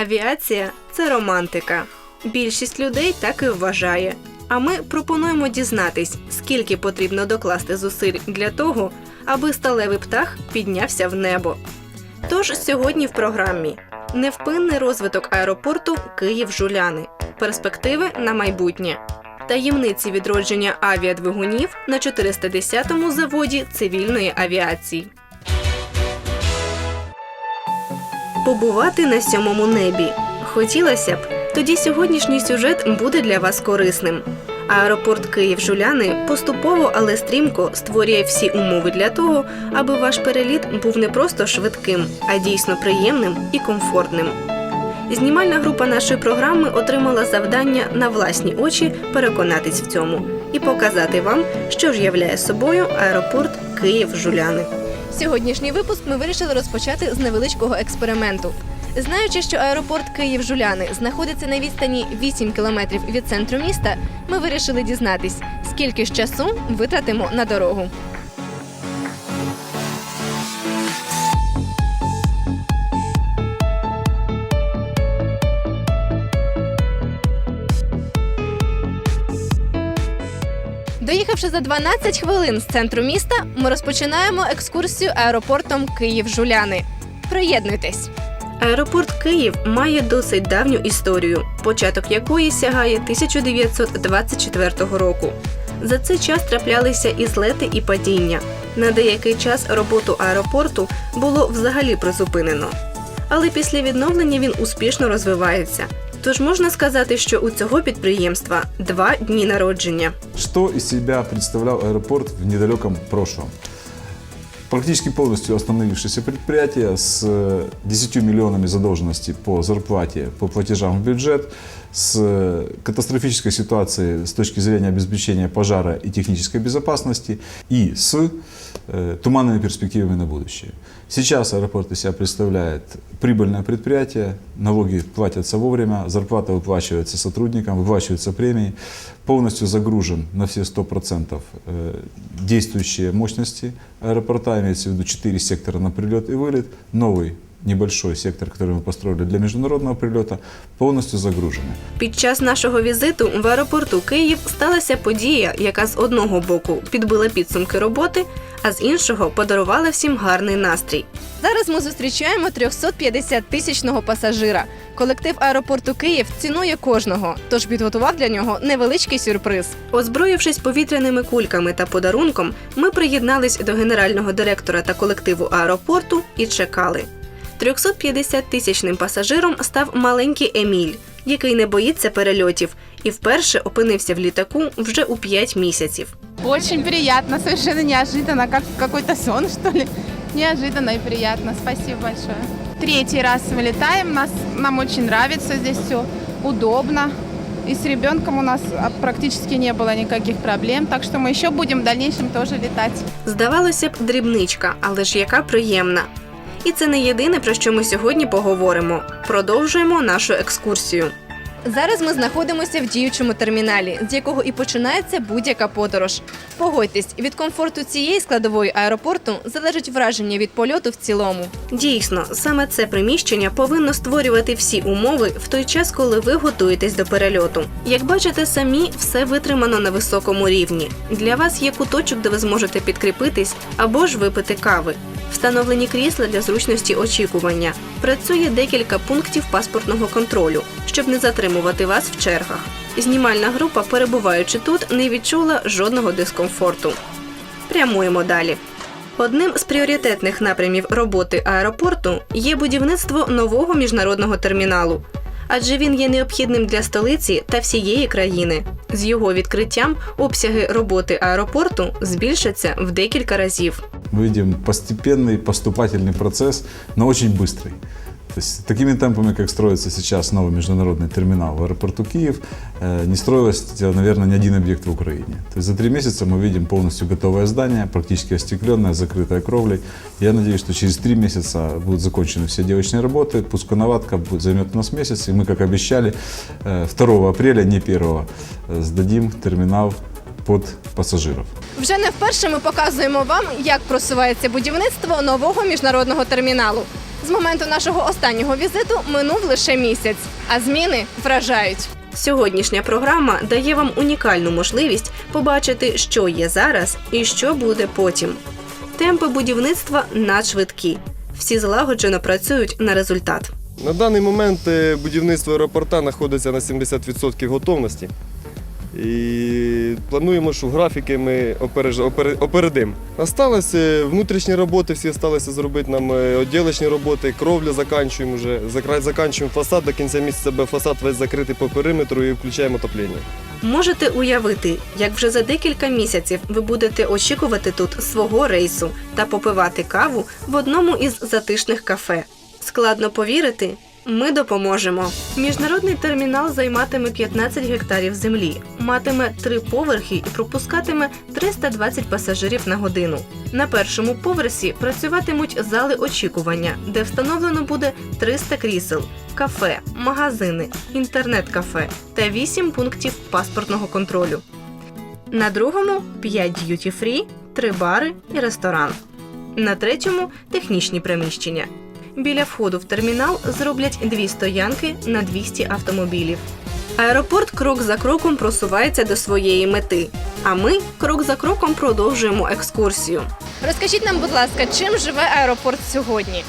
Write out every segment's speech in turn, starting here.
Авіація це романтика. Більшість людей так і вважає. А ми пропонуємо дізнатись, скільки потрібно докласти зусиль для того, аби сталевий птах піднявся в небо. Тож сьогодні в програмі невпинний розвиток аеропорту Київ-Жуляни, перспективи на майбутнє, таємниці відродження авіадвигунів на 410-му заводі цивільної авіації. Побувати на сьомому небі. Хотілося б, тоді сьогоднішній сюжет буде для вас корисним. Аеропорт Київ-Жуляни поступово, але стрімко створює всі умови для того, аби ваш переліт був не просто швидким, а дійсно приємним і комфортним. Знімальна група нашої програми отримала завдання на власні очі переконатись в цьому і показати вам, що ж являє собою аеропорт Київ-Жуляни. Сьогоднішній випуск ми вирішили розпочати з невеличкого експерименту. Знаючи, що аеропорт Київ-Жуляни знаходиться на відстані 8 кілометрів від центру міста, ми вирішили дізнатись, скільки ж часу витратимо на дорогу. Доїхавши за 12 хвилин з центру міста, ми розпочинаємо екскурсію аеропортом Київ-Жуляни. Приєднуйтесь. Аеропорт Київ має досить давню історію, початок якої сягає 1924 року. За цей час траплялися і злети, і падіння. На деякий час роботу аеропорту було взагалі призупинено. Але після відновлення він успішно розвивається. Тож можна сказати, що у цього підприємства два дні народження. Что из себя представлял аэропорт в недалеком прошлом? Практически полностью остановившееся предприятие с э, 10 миллионами задолженности по зарплате, по платежам в бюджет, с э, катастрофической ситуацией с точки зрения обеспечения пожара и технической безопасности и с э, туманными перспективами на будущее. Сейчас аэропорт из себя представляет прибыльное предприятие, налоги платятся вовремя, зарплата выплачивается сотрудникам, выплачиваются премии, полностью загружен на все 100% э, действующие мощности аэропорта, имеется в виду 4 сектора на прилет и вылет, новый небольшой сектор, который мы построили для международного прилета, полностью загружены. Під час нашого візиту в аеропорту Київ сталася подія, яка з одного боку підбила підсумки роботи, а з іншого подарувала всім гарний настрій. Зараз ми зустрічаємо 350 тисячного пасажира. Колектив аеропорту Київ цінує кожного, тож підготував для нього невеличкий сюрприз. Озброївшись повітряними кульками та подарунком, ми приєднались до генерального директора та колективу аеропорту і чекали. 350 тисячним пасажиром став маленький Еміль, який не боїться перельотів, і вперше опинився в літаку вже у 5 місяців. Очень приятно, совершенно неожиданно, как какой-то сон, что ли. Неожиданно и приятно. Спасибо большое. Третий раз вылетаем, нас, нам очень нравится здесь все, удобно. И с ребенком у нас а, практически не было никаких проблем, так что мы еще будем в дальнейшем тоже летать. Здавалося б, дрібничка, але ж яка приємна. І це не єдине, про що ми сьогодні поговоримо. Продовжуємо нашу екскурсію. Зараз ми знаходимося в діючому терміналі, з якого і починається будь-яка подорож. Погодьтесь, від комфорту цієї складової аеропорту залежить враження від польоту в цілому. Дійсно, саме це приміщення повинно створювати всі умови в той час, коли ви готуєтесь до перельоту. Як бачите самі, все витримано на високому рівні. Для вас є куточок, де ви зможете підкріпитись або ж випити кави. Встановлені крісла для зручності очікування. Працює декілька пунктів паспортного контролю, щоб не затримувати вас в чергах. Знімальна група, перебуваючи тут, не відчула жодного дискомфорту. Прямуємо далі. Одним з пріоритетних напрямів роботи аеропорту є будівництво нового міжнародного терміналу, адже він є необхідним для столиці та всієї країни. З його відкриттям обсяги роботи аеропорту збільшаться в декілька разів. Мы видим постепенный, поступательный процесс, но очень быстрый. То есть такими темпами, как строится сейчас новый международный терминал в аэропорту Киев, э, не строилось, наверное, ни один объект в Украине. То есть за три месяца мы видим полностью готовое здание, практически остекленное, закрытое кровлей. Я надеюсь, что через три месяца будут закончены все девочные работы, пусконаладка будет, займет у нас месяц, и мы, как обещали, э, 2 апреля, не 1, э, сдадим терминал под пассажиров. Вже не вперше ми показуємо вам, як просувається будівництво нового міжнародного терміналу. З моменту нашого останнього візиту минув лише місяць, а зміни вражають. Сьогоднішня програма дає вам унікальну можливість побачити, що є зараз і що буде потім. Темпи будівництва надшвидкі. Всі злагоджено працюють на результат. На даний момент е, будівництво аеропорта знаходиться на 70% готовності. І плануємо, що графіки ми опередимо. Осталось внутрішні роботи, всі залишилося зробити нам е, відділочні роботи, кровлю заканчуємо вже, заканчуємо фасад, до кінця місяця буде фасад весь закритий по периметру і включаємо отоплення. Можете уявити, як вже за декілька місяців ви будете очікувати тут свого рейсу та попивати каву в одному із затишних кафе. Складно повірити, ми допоможемо. Міжнародний термінал займатиме 15 гектарів землі, матиме три поверхи і пропускатиме 320 пасажирів на годину. На першому поверсі працюватимуть зали очікування, де встановлено буде 300 крісел, кафе, магазини, інтернет-кафе та 8 пунктів паспортного контролю. На другому 5 д'юті-фрі, 3 бари і ресторан. На третьому технічні приміщення. Біля входу в термінал зроблять дві стоянки на 200 автомобілів. Аеропорт крок за кроком просувається до своєї мети. А ми крок за кроком продовжуємо екскурсію. Розкажіть нам, будь ласка, чим живе аеропорт сьогодні?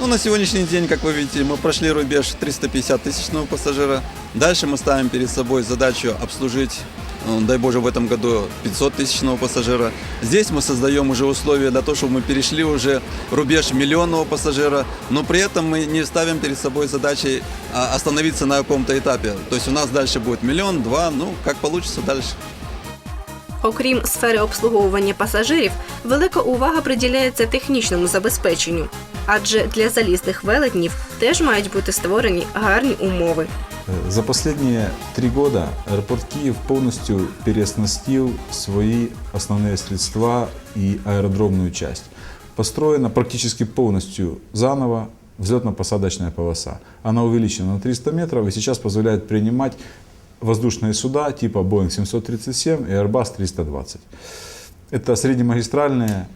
Ну, на сегодняшний день, как вы видите, мы прошли рубеж 350 тысячного пассажира. Дальше мы ставим перед собой задачу обслужить, ну, дай Боже, в этом году 500 тысячного пассажира. Здесь мы создаем уже условия для того, чтобы мы перешли уже рубеж миллионного пассажира, но при этом мы не ставим перед собой задачей а, остановиться на каком-то этапе. То есть у нас дальше будет миллион, два, ну, как получится дальше. Окрім сфери обслуговування пасажирів, велика увага приділяється технічному забезпеченню, адже для залізних велетнів теж мають бути створені гарні умови. Э, За последние три года аэропорт Киев полностью переоснастил свои основные средства и аэродромную часть. Построена практически полностью заново взлетно-посадочная полоса. Она увеличена на 300 метров и сейчас позволяет принимать воздушные суда типа Boeing 737 и Airbus 320. Это среднемагистральные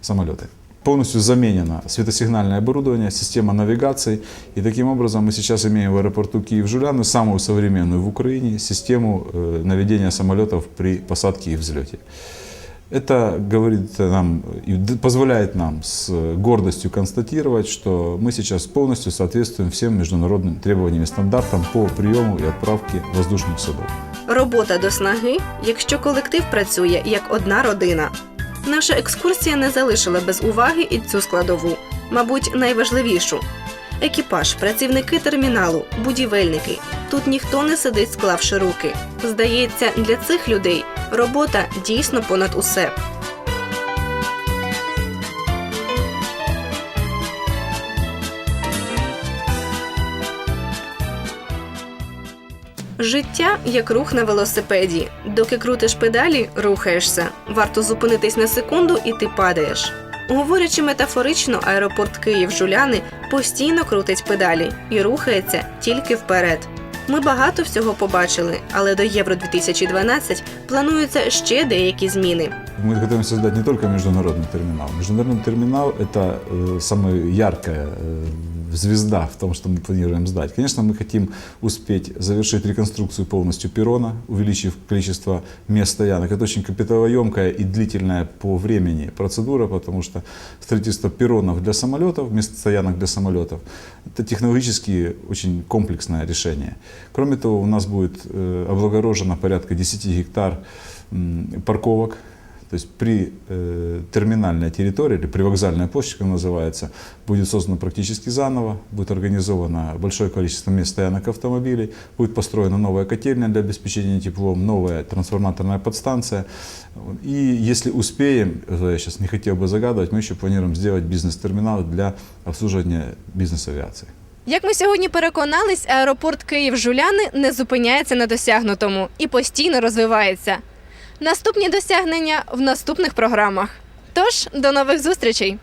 самолеты. Полностью заменено светосигнальное оборудование, система навигации. И таким образом мы сейчас имеем в аэропорту Киев-Жуляны самую современную в Украине систему э, наведения самолетов при посадке и взлете. Это говорит нам и д- позволяет нам с гордостью констатировать, что мы сейчас полностью соответствуем всем международным требованиям и стандартам по приему и отправке воздушных судов. Робота до снаги, якщо колектив працює як одна родина. Наша екскурсія не залишила без уваги і цю складову, мабуть, найважливішу. Екіпаж, працівники терміналу, будівельники. Тут ніхто не сидить, склавши руки. Здається, для цих людей робота дійсно понад усе. Життя як рух на велосипеді. Доки крутиш педалі, рухаєшся. Варто зупинитись на секунду, і ти падаєш. Говорячи метафорично, аеропорт Київ Жуляни постійно крутить педалі і рухається тільки вперед. Ми багато всього побачили, але до Євро 2012 плануються ще деякі зміни. Мы готовим создать не только международный терминал. Международный терминал – это э, самая яркая э, звезда в том, что мы планируем сдать. Конечно, мы хотим успеть завершить реконструкцию полностью перрона, увеличив количество мест стоянок. Это очень капиталоемкая и длительная по времени процедура, потому что строительство перронов для самолетов, мест стоянок для самолетов, это технологически очень комплексное решение. Кроме того, у нас будет э, облагорожено порядка 10 гектар парковок, то есть при э, терминальной территории, или привокзальная площадь, как называется, будет создана практически заново, будет организовано большое количество мест стоянок автомобилей, будет построена новая котельня для обеспечения теплом, новая трансформаторная подстанция. И если успеем, э, я сейчас не хотел бы загадывать, мы еще планируем сделать бизнес-терминал для обслуживания бизнес-авиации. Як ми сьогодні переконались, аеропорт Київ Жуляни не зупиняється на досягнутому і постійно розвивається. Наступні досягнення в наступних програмах. Тож до нових зустрічей!